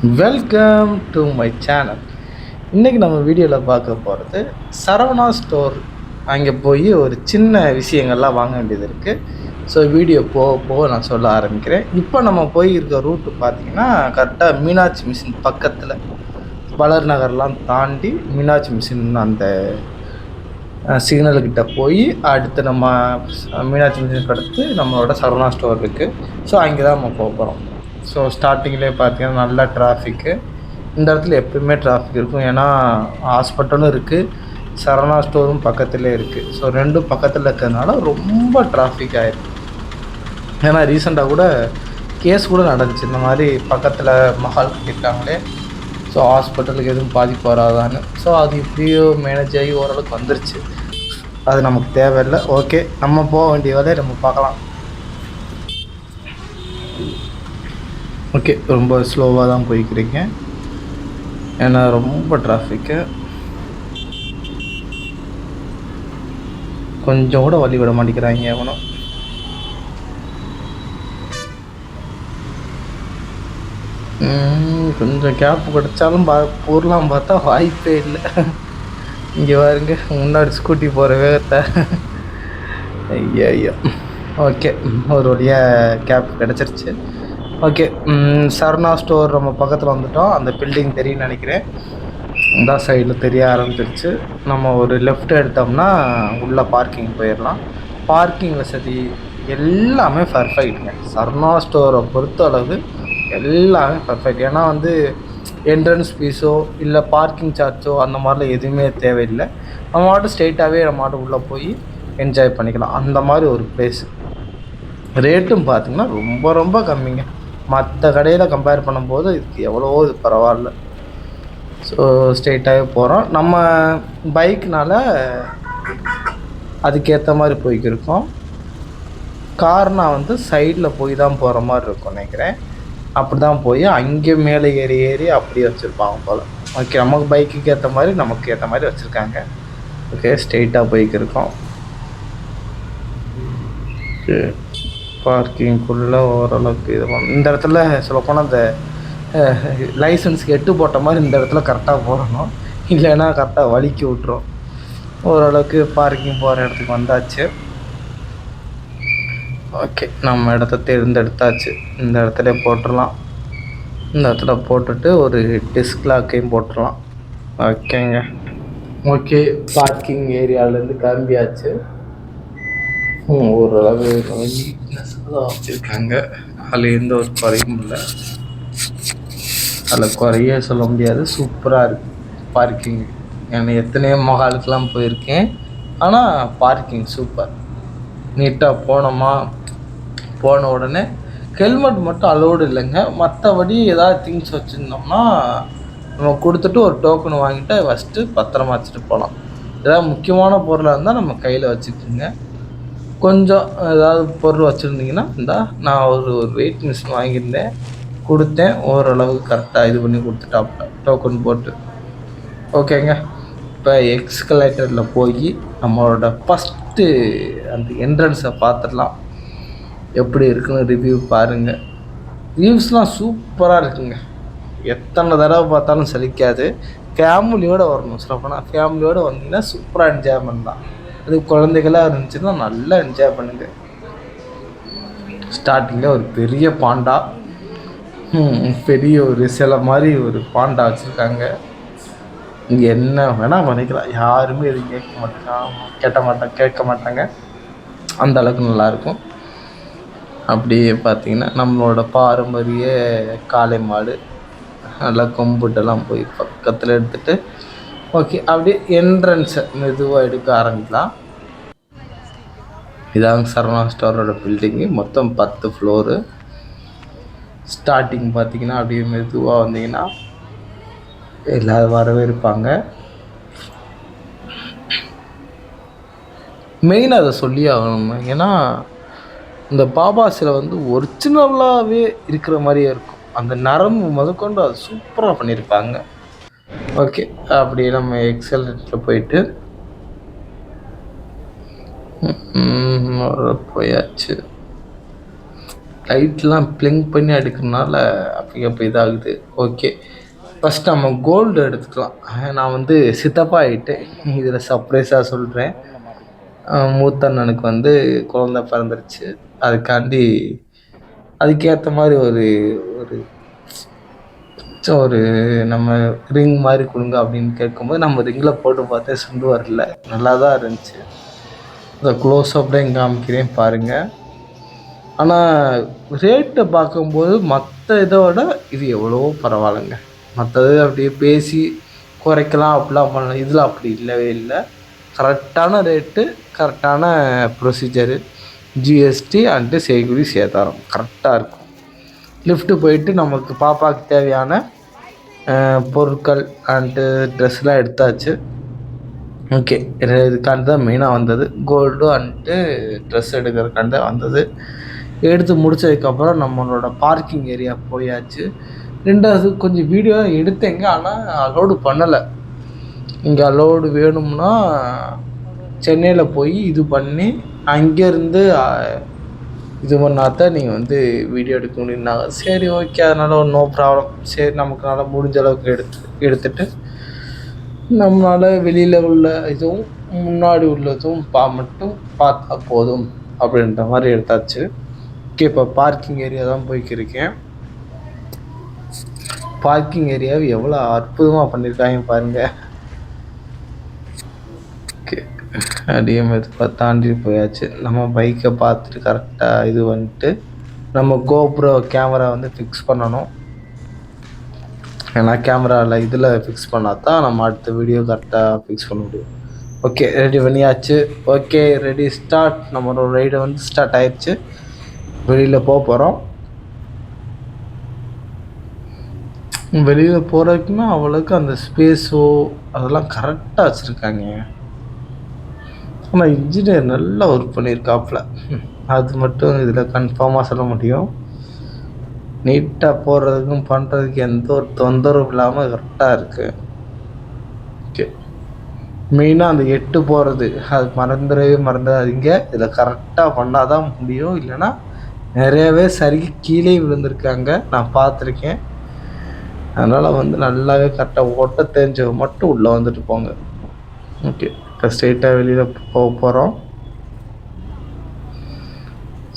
Welcome to my channel இன்றைக்கி நம்ம வீடியோவில் பார்க்க போகிறது சரவணா ஸ்டோர் அங்கே போய் ஒரு சின்ன விஷயங்கள்லாம் வாங்க வேண்டியது இருக்குது ஸோ வீடியோ போக போக நான் சொல்ல ஆரம்பிக்கிறேன். இப்போ நம்ம போய் இருக்க ரூட்டு பார்த்தீங்கன்னா கரெக்டாக மீனாட்சி மிஷின் பக்கத்தில். வளர் நகர்லாம் தாண்டி மீனாட்சி மிஷின் அந்த சிக்னல்கிட்ட போய் அடுத்து நம்ம மீனாட்சி மிஷின் அடுத்து நம்மளோட சரவணா ஸ்டோர் இருக்குது ஸோ அங்கே தான் நம்ம போக போகிறோம் ஸோ ஸ்டார்டிங்லேயே பார்த்தீங்கன்னா நல்ல டிராஃபிக்கு இந்த இடத்துல எப்பயுமே டிராஃபிக் இருக்கும். ஏன்னா ஹாஸ்பிட்டலும் இருக்குது சரணா ஸ்டோரும் பக்கத்துலேயே இருக்குது ஸோ ரெண்டும் பக்கத்தில் இருக்கிறதுனால ரொம்ப டிராஃபிக் ஆகிருக்கு ஏன்னா ரீசெண்டாக கூட கேஸ் கூட நடந்துச்சு. இந்த மாதிரி பக்கத்தில் மஹால் கட்டியிருக்காங்களே. ஸோ ஹாஸ்பிட்டலுக்கு எதுவும் பாதிப்பு வராதான்னு. ஸோ அது இப்படியோ மேனேஜ் ஆகி ஓரளவுக்கு வந்துருச்சு. அது நமக்கு தேவையில்லை. ஓகே நம்ம போக வேண்டிய வேலையை நம்ம பார்க்கலாம். ஓகே ரொம்ப ஸ்லோவாக தான் போய்க்கிறீங்க ஏன்னா ரொம்ப டிராஃபிக்கு கொஞ்சம் கூட வழி விட மாட்டேங்கிறாங்க எவனும் கொஞ்சம் கேப் கிடைச்சாலும் பா போடலாம் பார்த்தா வாய்ப்பே இல்லை. இங்கே பாருங்க முன்னாடி ஸ்கூட்டி போகிற வேகத்தை. ஐயா ஐயா ஓகே ஒரு வழியாக கேப் கிடச்சிருச்சு. ஓகே சர்ணா ஸ்டோர் நம்ம பக்கத்தில் வந்துட்டோம். அந்த பில்டிங் தெரியும்னு நினைக்கிறேன். இந்த சைடில் தெரிய ஆரம்பிச்சிருச்சு. நம்ம ஒரு லெஃப்ட் எடுத்தோம்னா உள்ளே பார்க்கிங் போயிடலாம். பார்க்கிங் வசதி எல்லாமே பர்ஃபெக்ட்டுங்க சர்ணா ஸ்டோரை பொறுத்த அளவு எல்லாமே பர்ஃபெக்ட் ஏன்னா வந்து என்ட்ரன்ஸ் ஃபீஸோ இல்லை பார்க்கிங் சார்ஜோ அந்த மாதிரிலாம் எதுவுமே தேவையில்லை. நம்ம மாட்டு ஸ்ட்ரெயிட்டாகவே நம்ம மாட்டு உள்ளே போய் என்ஜாய் பண்ணிக்கலாம். அந்த மாதிரி ஒரு பிளேஸ் ரேட்டும் பார்த்திங்கன்னா ரொம்ப ரொம்ப கம்மிங்க. மற்ற கடையில் கம்பேர் பண்ணும்போது இதுக்கு எவ்வளவோ இது பரவாயில்ல. ஸோ ஸ்ட்ரெயிட்டாகவே போகிறோம் நம்ம பைக்னால் அதுக்கேற்ற மாதிரி போய்க்கிருக்கோம். கார்னா வந்து சைடில் போய் தான் போகிற மாதிரி இருக்கும் நினைக்கிறேன். அப்படி தான் போய் அங்கே மேலே ஏறி ஏறி அப்படியே வச்சுருப்பாங்க போல். ஓகே நமக்கு பைக்குக்கு ஏற்ற மாதிரி நமக்கு ஏற்ற மாதிரி வச்சுருக்காங்க. ஓகே ஸ்ட்ரெயிட்டாக போய்க்கிருக்கோம். பார்க்கிங்குள்ளே ஓரளவுக்கு இது பண்ண இந்த இடத்துல சொல்லப்போனால் அந்த லைசன்ஸ்க்கு எட்டு போட்ட மாதிரி இந்த இடத்துல கரெக்டாக போடணும். இல்லைன்னா கரெக்டாக வலிக்கி விட்ரும் ஓரளவுக்கு பார்க்கிங் போகிற இடத்துக்கு வந்தாச்சு. ஓகே நம்ம இடத்த தேர்ந்தெடுத்தாச்சு. இந்த இடத்துல போட்டுடலாம். இந்த இடத்துல போட்டுட்டு ஒரு டிஸ்க் லாக்கையும் போட்டுடலாம். ஓகேங்க ஓகே பார்க்கிங் ஏரியாவிலேருந்து கிளம்பியாச்சு. ஓரளவு நீட்னஸ் வச்சுருக்காங்க அதில் எந்த ஒரு குறையும் இல்லை. அதில் குறைய சொல்ல முடியாது. சூப்பராக இருக்குது பார்க்கிங். நான் எத்தனையோ மகாலுக்கெலாம் போயிருக்கேன். ஆனால் பார்க்கிங் சூப்பர். நீட்டாக போனோமா? போன உடனே ஹெல்மெட் மட்டும் அலோடு இல்லைங்க. மற்றபடி ஏதாவது திங்ஸ் வச்சுருந்தோம்னா நம்ம கொடுத்துட்டு ஒரு டோக்கன் வாங்கிட்டு ஃபஸ்ட்டு பத்திரமா வச்சுட்டு போகலாம். ஏதாவது முக்கியமான பொருளாக இருந்தால் நம்ம கையில் வச்சுக்கோங்க. கொஞ்சம் ஏதாவது பொருள் வச்சுருந்தீங்கன்னா இந்தா நான் ஒரு ஒரு வெயிட் மிஷின் வாங்கியிருந்தேன். கொடுத்தேன். ஓரளவுக்கு கரெக்டாக இது பண்ணி கொடுத்துட்டாப்ல டோக்கன் போட்டு. ஓகேங்க இப்போ எக்ஸ்கலேட்டரில் போய் நம்மளோட ஃபஸ்ட்டு அந்த என்ட்ரன்ஸை பார்த்துடலாம் எப்படி இருக்குன்னு ரிவ்யூ பாருங்கள் வியூஸ்லாம் சூப்பராக இருக்குங்க. எத்தனை தடவை பார்த்தாலும் சலிக்காது. ஃபேமிலியோடு வரணும். சொல்லப்போனால் ஃபேமிலியோடு வந்தீங்கன்னா சூப்பராக என்ஜாய்மெண்ட் தான். அது குழந்தைகளாக இருந்துச்சுன்னா நல்லா என்ஜாய் பண்ணுங்க. ஸ்டார்டிங்கில் ஒரு பெரிய பாண்டா. பெரிய ஒரு சிலை மாதிரி ஒரு பாண்டா வச்சுருக்காங்க. இங்கே என்ன வேணால் பண்ணிக்கலாம். யாருமே எதுவும் கேட்க மாட்டாங்க. கேட்ட மாட்டாங்க கேட்க மாட்டாங்க. அந்த அளவுக்கு நல்லாயிருக்கும் அப்படியே பார்த்தீங்கன்னா நம்மளோட பாரம்பரிய காளை மாடு. நல்லா கொம்புட்டெல்லாம் போய் பக்கத்தில் எடுத்துகிட்டு ஓகே அப்படியே என்ட்ரன்ஸை மெதுவாக எடுக்க ஆரம்பிக்கலாம். இதாங்க சரவணா ஸ்டோரோட பில்டிங்கு மொத்தம் பத்து ஃப்ளோரு ஸ்டார்டிங் பார்த்தீங்கன்னா அப்படியே மெதுவாக வந்தீங்கன்னா எல்லாரும் வரவே இருப்பாங்க மெயின் அதை சொல்லி ஆகணும் ஏன்னா இந்த பாபா சிலை வந்து ஒரிஜினலாகவே இருக்கிற மாதிரியே இருக்கும். அந்த நரம்பு முதற்கொண்டு அது சூப்பராக பண்ணியிருப்பாங்க. ஓகே அப்படியே நம்ம எக்ஸலத்தில் போயிட்டு போயாச்சு லைட்லாம் பிளிங்க் பண்ணி எடுக்கிறனால அப்படி அப்போ இதாகுது? ஓகே ஃபஸ்ட் நம்ம கோல்டு எடுத்துக்கலாம். நான் வந்து சித்தப்பா ஆகிட்டேன் இதில் சர்ப்ரைஸாக சொல்கிறேன் மூத்த அண்ணனுக்கு வந்து குழந்த பிறந்துருச்சு. அதுக்காண்டி அதுக்கேற்ற மாதிரி ஒரு ஒரு ஒரு நம்ம ரிங் மாதிரி கொடுங்க அப்படின்னு கேட்கும்போது நம்ம ரிங்கில் போட்டு பார்த்தே சுண்டு வரல. நல்லா தான் இருந்துச்சு இந்த க்ளோஸ் அப்படியே காமிக்கிறேன் பாருங்கள் ஆனால் ரேட்டை பார்க்கும்போது மற்ற இதை விட இது எவ்வளவோ பரவாயில்லைங்க. மற்றது அப்படியே பேசி குறைக்கலாம் அப்படிலாம் பண்ணலாம் இதில் அப்படி இல்லவே இல்லை. கரெக்டான ரேட்டு கரெக்டான ப்ரொசீஜரு ஜிஎஸ்டி அண்டு செய்குடி சேதாரம் கரெக்டாக இருக்கும். லிஃப்ட்டு போயிட்டு நமக்கு பாப்பாவுக்கு தேவையான பொருட்கள் அண்டு ட்ரெஸ்லாம் எடுத்தாச்சு. ஓகே இதுக்காண்டி தான் மெயினாக வந்தது. கோல்டு அண்டு ட்ரெஸ் எடுக்கிறதுக்காண்டி தான் வந்தது. எடுத்து முடித்ததுக்கப்புறம் நம்மளோட பார்க்கிங் ஏரியா போயாச்சு. ரெண்டாவது கொஞ்சம் வீடியோ எடுத்தேங்க ஆனால் அலோடு பண்ணலை. இங்கே அலோடு வேணும்னா சென்னையில் போய் இது பண்ணி அங்கேருந்து இது பண்ணாதான் நீங்கள் வந்து வீடியோ எடுக்க முடியும்னாங்க. சரி ஓகே அதனால் ஒரு நோ ப்ராப்ளம் சரி நமக்குனால முடிஞ்ச அளவுக்கு எடுத்து எடுத்துட்டு நம்மளால் வெளியில் உள்ள இதுவும் முன்னாடி உள்ளதும் பா மட்டும் பார்த்தா போதும் அப்படின்ற மாதிரி எடுத்தாச்சு. ஓகே இப்போ பார்க்கிங் ஏரியா தான் போய்க்கிருக்கேன். பார்க்கிங் ஏரியாவை எவ்வளோ அற்புதமாக பண்ணியிருக்காங்க பாருங்கள் ஓகே அப்படியே தாண்டி போயாச்சு. நம்ம பைக்கை பார்த்துட்டு கரெக்டாக இது வந்துட்டு நம்ம கோப்ரோ கேமரா வந்து ஃபிக்ஸ் பண்ணணும். ஏன்னா கேமராவில் இதில் ஃபிக்ஸ் பண்ணால் தான் நம்ம அடுத்த வீடியோ கரெக்டாக ஃபிக்ஸ் பண்ண முடியும். ஓகே ரெடி பண்ணியாச்சு. ஓகே ரெடி ஸ்டார்ட் நம்மளோட ரைடு வந்து ஸ்டார்ட் ஆயிடுச்சு வெளியில் போக போகிறோம் வெளியில் போகிறதுக்குன்னா அவ்வளோக்கு அந்த ஸ்பேஸோ அதெல்லாம் கரெக்டாக வச்சுருக்காங்க. ஆனால் இன்ஜினியர் நல்லா ஒர்க் பண்ணியிருக்காப்புல அது மட்டும் இதில் கன்ஃபார்மாக சொல்ல முடியும். நீட்டாக போடுறதுக்கும் பண்ணுறதுக்கு எந்த ஒரு தொந்தரவும் இல்லாமல் கரெக்டாக இருக்குது ஓகே மெயினாக அந்த எட்டு போகிறது அது மறந்துடவே மறந்துடாதீங்க. இதில் கரெக்டாக பண்ணால் தான் முடியும். இல்லைன்னா நிறையவே சரி கீழே விழுந்திருக்காங்க. நான் பார்த்துருக்கேன். அதனால் வந்து நல்லாவே கரெக்டாக ஓட்ட தெரிஞ்சவங்க மட்டும் உள்ளே வந்துட்டு போங்க. ஓகே ஸ்ட்ரெயிட்டாக வெளியில் போக போகிறோம்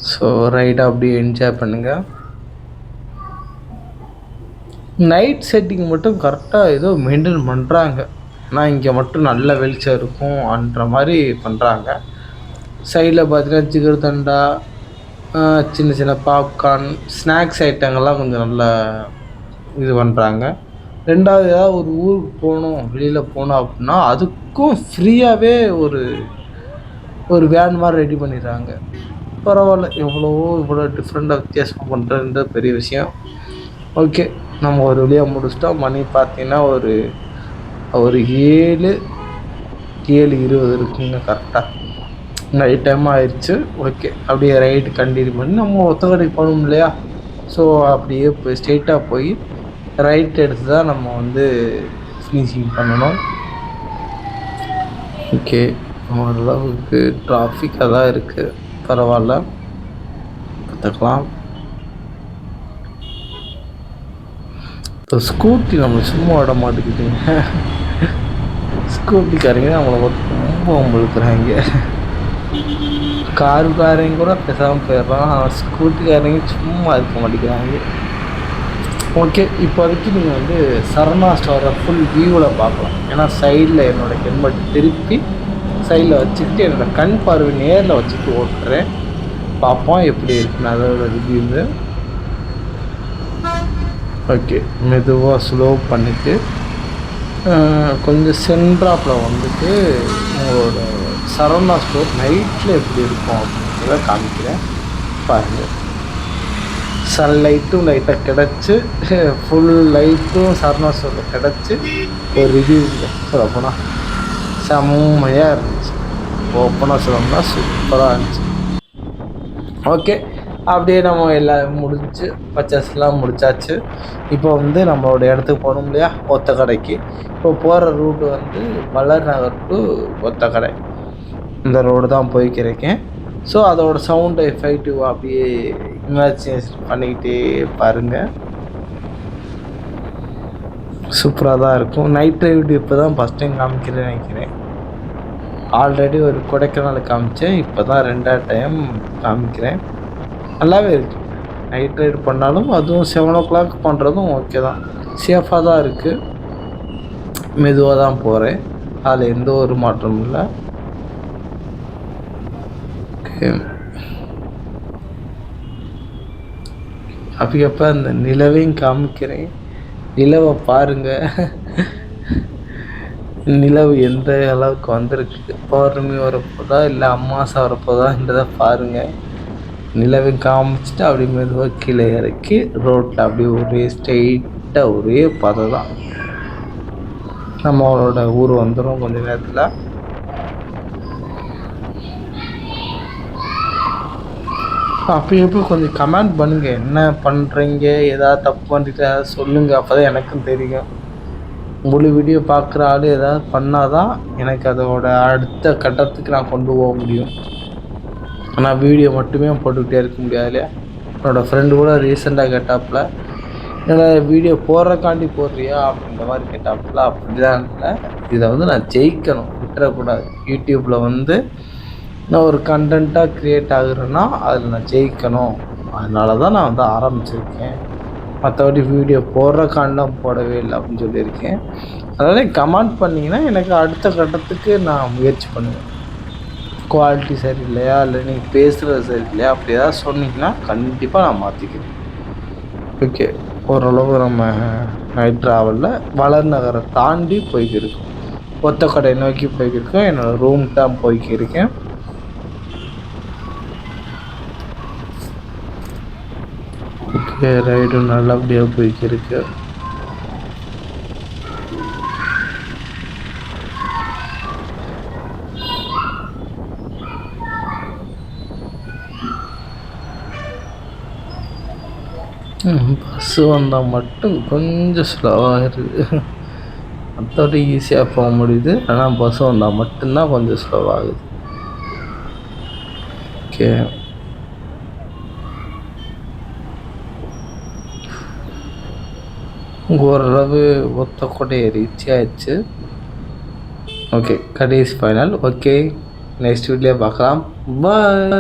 ஸோ ரைடாக அப்படியே என்ஜாய் பண்ணுங்கள் நைட் செட்டிங் மட்டும் கரெக்டாக ஏதோ மெயின்டைன் பண்ணுறாங்க ஆனால் இங்கே மட்டும் நல்ல வெளிச்சம் இருக்கும் அன்ற மாதிரி பண்ணுறாங்க சைடில் பார்த்தீங்கன்னா ஜிகர்தண்டா சின்ன சின்ன பாப்கார்ன் ஸ்நாக்ஸ் ஐட்டங்கள்லாம் கொஞ்சம் நல்லா இது பண்ணுறாங்க ரெண்டாவது ஏதாவது ஒரு ஊருக்கு போகணும் வெளியில் போகணும் அப்படின்னா அதுக்கும் ஃப்ரீயாகவே ஒரு ஒரு வேன் மாதிரி ரெடி பண்ணிடுறாங்க. பரவாயில்ல எவ்வளவோ இவ்வளோ டிஃப்ரெண்ட்டாக வித்தியாசமாக பண்ணுறது பெரிய விஷயம். ஓகே நம்ம ஒரு வழியாக முடிச்சிட்டோம் மணி பார்த்தீங்கன்னா ஒரு ஒரு ஏழு ஏழு இருபது இருக்குங்க கரெக்டாக நைட் டைம் ஆயிடுச்சு ஓகே அப்படியே ரைட்டு கண்டினியூ பண்ணி நம்ம ஒத்தக்கடைக்கு போகணும் இல்லையா? ஸோ அப்படியே போய் ஸ்ட்ரெயிட்டாக போய் ரைட் எடுத்து தான் நம்ம வந்து ஃபினிஷிங் பண்ணணும். ஓகே ஓரளவுக்கு டிராஃபிக்காக தான் இருக்குது பரவாயில்ல. பார்த்துக்கலாம். இப்போ ஸ்கூட்டி நம்மளை சும்மா விட மாட்டேங்குதுங்க. ஸ்கூட்டிக்காரங்க நம்மளை ரொம்ப உங்களுக்குறாங்க காருக்காரங்க கூட பேசாமல் போயிடுறான் ஆனால் ஸ்கூட்டிக்காரங்க சும்மா இருக்க மாட்டேங்கிறாங்க. ஓகே இப்போதைக்கு நீங்கள் வந்து சரணா ஸ்டோரை ஃபுல் வியூவில் பார்க்கலாம். ஏன்னா சைடில் என்னோடய ஹெல்மெட் திருப்பி சைடில் வச்சுக்கிட்டு என்னோடய கண் பார்வை நேரில் வச்சுட்டு ஓட்டுறேன். பார்ப்போம் எப்படி இருக்குன்னு அதோட ரிவ்யூ ஓகே மெதுவாக ஸ்லோ பண்ணிவிட்டு கொஞ்சம் சென்ட்ராப்பில் வந்துட்டு உங்களோட சரவணா ஸ்டோர் நைட்டில் எப்படி இருக்கும் அப்படின்றத காமிக்கிறேன். பாருங்கள் சன்லைட்டும் லைட்டாக கிடச்சி ஃபுல் லைட்டும் சரணா ஸ்டோரில் கிடச்சி ஒரு ரிவ்யூ சொல்ல போனால் செம்மையாக இருந்துச்சு. ஓப்பனாக சொல்லணும்னா சூப்பராக இருந்துச்சு. ஓகே அப்படியே நம்ம எல்லாம் முடிஞ்சு பர்ச்சேஸ்லாம் முடிச்சாச்சு. இப்போ வந்து நம்மளோட இடத்துக்கு போகணும் இல்லையா? ஒத்த கடைக்கு இப்போ போகிற ரூட்டு வந்து மலர் நகர் டு ஒத்த கடை இந்த ரோடு தான் போய்க்கிருக்கேன் ஸோ அதோட சவுண்ட் எஃபெக்டிவ் அப்படியே இமேஜினேஷ் பண்ணிக்கிட்டே பாருங்கள் சூப்பராக தான் இருக்கும். நைட் ட்ரைவ் இப்போ தான் ஃபஸ்ட் டைம் காமிக்கிறேன்னு நினைக்கிறேன். ஆல்ரெடி ஒரு கொடைக்கானல் காமிச்சேன். இப்போ தான் ரெண்டாவது டைம் காமிக்கிறேன். நல்லாவே இருக்குது நைட் ரைடு பண்ணாலும் அதுவும் செவன் ஓ கிளாக் பண்ணுறதும் ஓகே தான் சேஃபாக தான் இருக்குது மெதுவாக தான் போகிறேன் அதில் எந்த ஒரு மாற்றமும் இல்லை. அப்பக்கப்போ அந்த நிலவையும் காமிக்கிறேன். நிலவை பாருங்கள் நிலவு எந்த அளவுக்கு வந்திருக்கு? பௌர்ணமி வரப்போதா இல்லை அமாவாசை வரப்போதான்றதை பாருங்கள் நிலவை காமிச்சிட்டு அப்படியே மெதுவாக கீழே இறக்கி ரோட்டில் அப்படியே ஒரே ஸ்ட்ரெயிட்டாக ஒரே பதை தான் நம்மளோட ஊர் வந்துடும் கொஞ்ச நேரத்தில். அப்போ எப்போ கொஞ்சம் கமெண்ட் பண்ணுங்கள் என்ன பண்ணுறீங்க ஏதாவது தப்பு பண்ணிட்டு ஏதாவது சொல்லுங்கள் அப்போ தான் எனக்கும் தெரியும். முழு வீடியோ பார்க்குற ஆள் ஏதாவது பண்ணால் தான் எனக்கு அதோட அடுத்த கட்டத்துக்கு நான் கொண்டு போக முடியும். ஆனால் வீடியோ மட்டுமே போட்டுக்கிட்டே இருக்க முடியாது இல்லையா? என்னோடய ஃப்ரெண்டு கூட ரீசெண்டாக கேட்டாப்புல என்னோட வீடியோ போடுறக்காண்டி போடுறியா? அப்படின்ற மாதிரி கேட்டாப்புல. அப்படி தான் இல்லை. இதை வந்து நான் ஜெயிக்கணும். விட்டுறக்கூடாது. யூடியூப்பில் வந்து நான் ஒரு கண்டென்ட்டாக க்ரியேட் ஆகுறேன்னா அதில் நான் ஜெயிக்கணும். அதனால தான் நான் வந்து ஆரம்பிச்சிருக்கேன். மற்றபடி வீடியோ போடுற காண்டம் போடவே இல்லை அப்படின்னு சொல்லியிருக்கேன். அதனால் கமெண்ட் பண்ணிங்கன்னா எனக்கு அடுத்த கட்டத்துக்கு நான் முயற்சி பண்ணுவேன். குவாலிட்டி சரியில்லையா? இல்லை நீங்கள் பேசுகிறது சரியில்லையா? அப்படி ஏதாவது சொன்னீங்கன்னா கண்டிப்பாக நான் மாற்றிக்கிறேன் ஓகே ஓரளவு நம்ம நைட் ட்ராவலில் வளர் நகரை தாண்டி போய்க்கிருக்கோம். ஒத்த கடை நோக்கி போய்க்கிருக்கோம். என்னோடய ரூம் தான் போய்க்கிருக்கேன். ஓகே ரைடும் நல்லபடியாக போய்க்கிருக்கு பஸ்ஸு வந்தால் மட்டும் கொஞ்சம் ஸ்லோவாக இருக்குது மற்றபடி ஈஸியாக போக முடியுது. ஆனால் பஸ்ஸு வந்தால் மட்டும்தான் கொஞ்சம் ஸ்லோவாகுது ஓகே ஓரளவு ஒத்த கொடையை ரீச் ஆயிடுச்சு. ஓகே கடைசி ஃபைனல் ஓகே நெக்ஸ்ட் வீட்லேயே பார்க்கலாம். பாய்